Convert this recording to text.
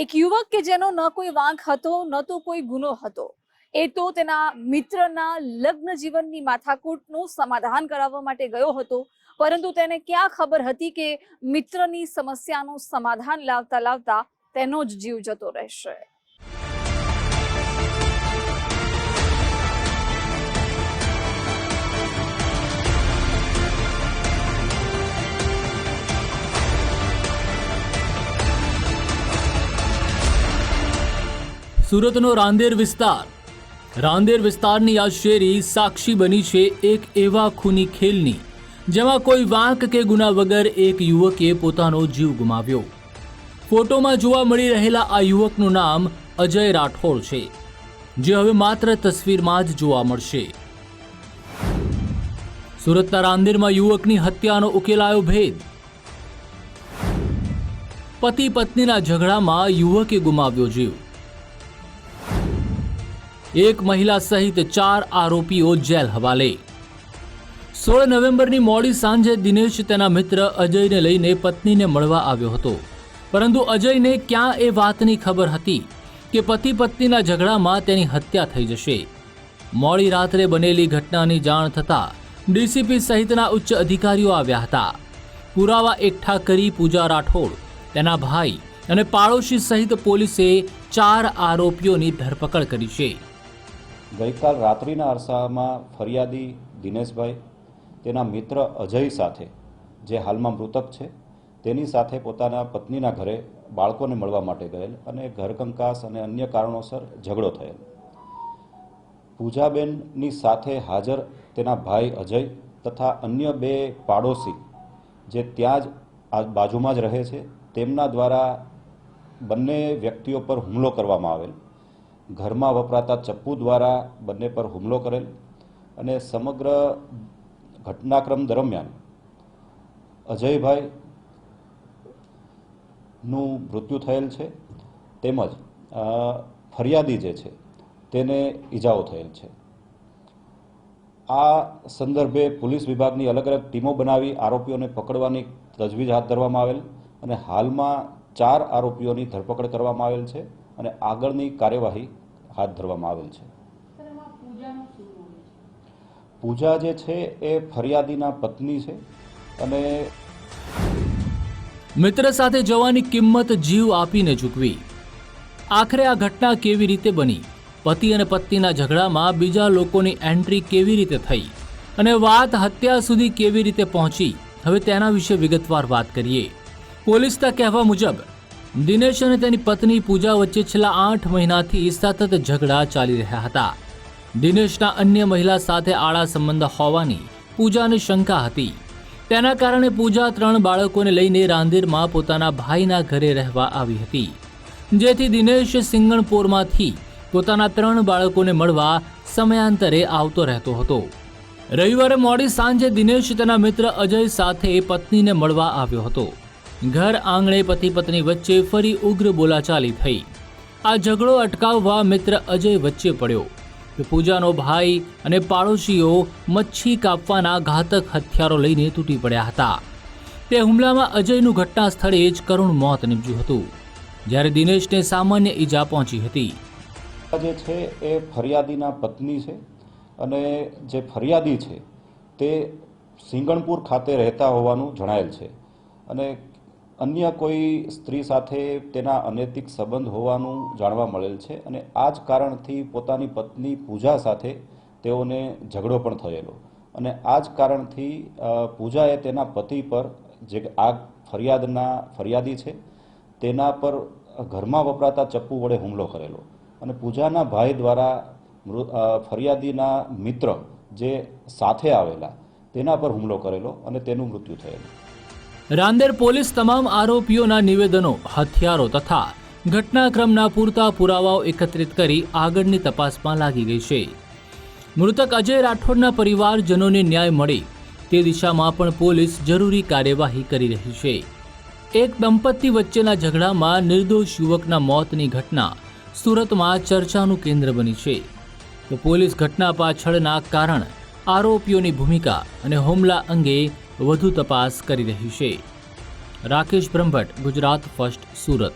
એક યુવક કે જેનો ન કોઈ વાંક હતો, ન તો કોઈ ગુનો હતો. એ તો તેના મિત્રના લગ્ન જીવનની માથાકૂટનું સમાધાન કરાવવા માટે ગયો હતો, પરંતુ તેને ક્યાં ખબર હતી કે મિત્રની સમસ્યાનું સમાધાન લાવતા લાવતા તેનો જ જીવ જતો રહેશે? સુરતનો રાંદેર વિસ્તાર. રાંદેર વિસ્તારની આ શેરી સાક્ષી બની છે એક એવા ખૂની ખેલની, જેમાં કોઈ વાંક કે ગુના વગર એક યુવકે પોતાનો જીવ ગુમાવ્યો. ફોટોમાં જોવા મળી રહેલા આ યુવકનું નામ અજય રાઠોડ છે, જે હવે માત્ર તસવીરમાં જ જોવા મળશે. સુરતના રાંદેરમાં યુવકની હત્યાનો ઉકેલાયો ભેદ. પતિ પત્નીના ઝઘડામાં યુવકે ગુમાવ્યો જીવ. એક મહિલા સહિત ચાર આરોપીઓ જેલ હવાલે. સોળ નવેમ્બરની મોડી સાંજે દિનેશ તેના મિત્ર અજયને લઈને પત્નીને મળવા આવ્યો હતો. પરંતુ અજયને ક્યાં એ વાતની ખબર હતી કે પતિ પત્નીના ઝઘડામાં તેની હત્યા થઈ જશે? મોડી રાત્રે બનેલી ઘટનાની જાણ થતાં ડીસીપી સહિતના ઉચ્ચ અધિકારીઓ આવ્યા હતા. પુરાવા એકઠા કરી પૂજા રાઠોડ, તેના ભાઈ અને પાડોશી સહિત પોલીસે ચાર આરોપીઓની ધરપકડ કરી છે. ગઈકાલ રાત્રિના અરસામાં ફરિયાદી દિનેશભાઈ, તેના મિત્ર અજય સાથે, જે હાલમાં મૃતક છે, તેની સાથે પોતાના પત્નીના ઘરે બાળકોને મળવા માટે ગયેલ અને ઘરકંકાસ અને અન્ય કારણોસર ઝઘડો થયેલ. પૂજાબેનની સાથે હાજર તેના ભાઈ અજય તથા અન્ય બે પાડોશી, જે ત્યાં જ બાજુમાં જ રહે છે, તેમના દ્વારા બંને વ્યક્તિઓ પર હુમલો કરવામાં આવેલ. ઘરમાં વપરાતા ચપ્પુ દ્વારા બંને પર હુમલો કરેલ અને સમગ્ર ઘટનાક્રમ દરમિયાન અજયભાઈ નું મૃત્યુ થયેલ છે. તેમજ ફરિયાદી જે છે તેને ઈજાઓ થયેલ છે. આ સંદર્ભે પોલીસ વિભાગની અલગ અલગ ટીમો બનાવી આરોપીઓને પકડવાની તજવીજ હાથ ધરવામાં આવેલ અને હાલમાં ચાર આરોપીઓની ધરપકડ કરવામાં આવેલ છે. અને આગળની કાર્યવાહી હાથ ધરવામાં આવેલ છે. પૂજા જે છે એ ફરિયાદીના પત્ની છે અને મિત્ર સાથે જવાની કિંમત જીવ આપીને ચૂકવી. આખરે આ ઘટના કેવી રીતે બની? પતિ અને પત્નીના ઝઘડામાં બીજા લોકોની એન્ટ્રી કેવી રીતે થઈ? અને વાત હત્યા સુધી કેવી રીતે પહોંચી? હવે તેના વિશે વિગતવાર વાત કરીએ. પોલીસના કહેવા મુજબ દિનેશ અને તેની પત્ની પૂજા વચ્ચે છેલ્લા આઠ મહિનાથી સતત ઝઘડા ચાલી રહ્યા હતા. દિનેશના અન્ય મહિલા સાથે આડા સંબંધ હોવાની પૂજાને શંકા હતી. તેના કારણે પૂજા ત્રણ બાળકોને લઈને રાંદેરમાં પોતાના ભાઈના ઘરે રહેવા આવી હતી. જેથી દિનેશ સિંગણપોરમાંથી પોતાના ત્રણ બાળકોને મળવા સમયાંતરે આવતો રહેતો હતો. રવિવારે મોડી સાંજે દિનેશ તેના મિત્ર અજય સાથે પત્નીને મળવા આવ્યો હતો. ઘર આંગણે પતિ પત્ની વચ્ચે ફરી ઉગ્ર બોલાચાલી થઈ. આ ઝઘડો અટકાવવા મિત્ર અજય વચ્ચે પડ્યો. પૂજાનો ભાઈ અને પાડોશીઓ મચ્છી કાપવાના ઘાતક હથિયારો લઈને તૂટી પડ્યા હતા. તે હુમલામાં અજયનું ઘટના સ્થળે જ કરુણ મોત નીપજ્યું હતું. જ્યારે દિનેશને સામાન્ય ઈજા પહોંચી હતી. જે છે એ ફરિયાદીના પત્ની છે અને જે ફરિયાદી છે તે સિંગણપુર ખાતે રહેતા હોવાનું જણાયેલ છે. અને અન્ય કોઈ સ્ત્રી સાથે તેના અનૈતિક સંબંધ હોવાનું જાણવા મળેલ છે અને આ જ કારણથી પોતાની પત્ની પૂજા સાથે તેઓને ઝઘડો પણ થયેલો. અને આ જ કારણથી પૂજાએ તેના પતિ પર જે આ ફરિયાદના ફરિયાદી છે, તેના પર ઘરમાં વપરાતા ચપ્પુ વડે હુમલો કરેલો. અને પૂજાના ભાઈ દ્વારા ફરિયાદીના મિત્ર જે સાથે આવેલા, તેના પર હુમલો કરેલો અને તેનું મૃત્યુ થયેલું. રાંદેર પોલીસ તમામ આરોપીઓના નિવેદનો, હથિયારો તથા ઘટનાક્રમના પૂરતા પુરાવાઓ એકત્રિત કરી આગળની તપાસમાં લાગી ગઈ છે. મૃતક અજય રાઠોડના પરિવારજનોને ન્યાય મળે તે દિશામાં પણ પોલીસ જરૂરી કાર્યવાહી કરી રહી છે. એક દંપતી વચ્ચેના ઝઘડામાં નિર્દોષ યુવકના મોતની ઘટના સુરતમાં ચર્ચાનું કેન્દ્ર બની છે. તો પોલીસ ઘટના પાછળના કારણ, આરોપીઓની ભૂમિકા અને હુમલા અંગે વધુ તપાસ કરી રહી છે. રાકેશ બ્રહ્મભટ્ટ ગુજરાત ફર્સ્ટ સુરત.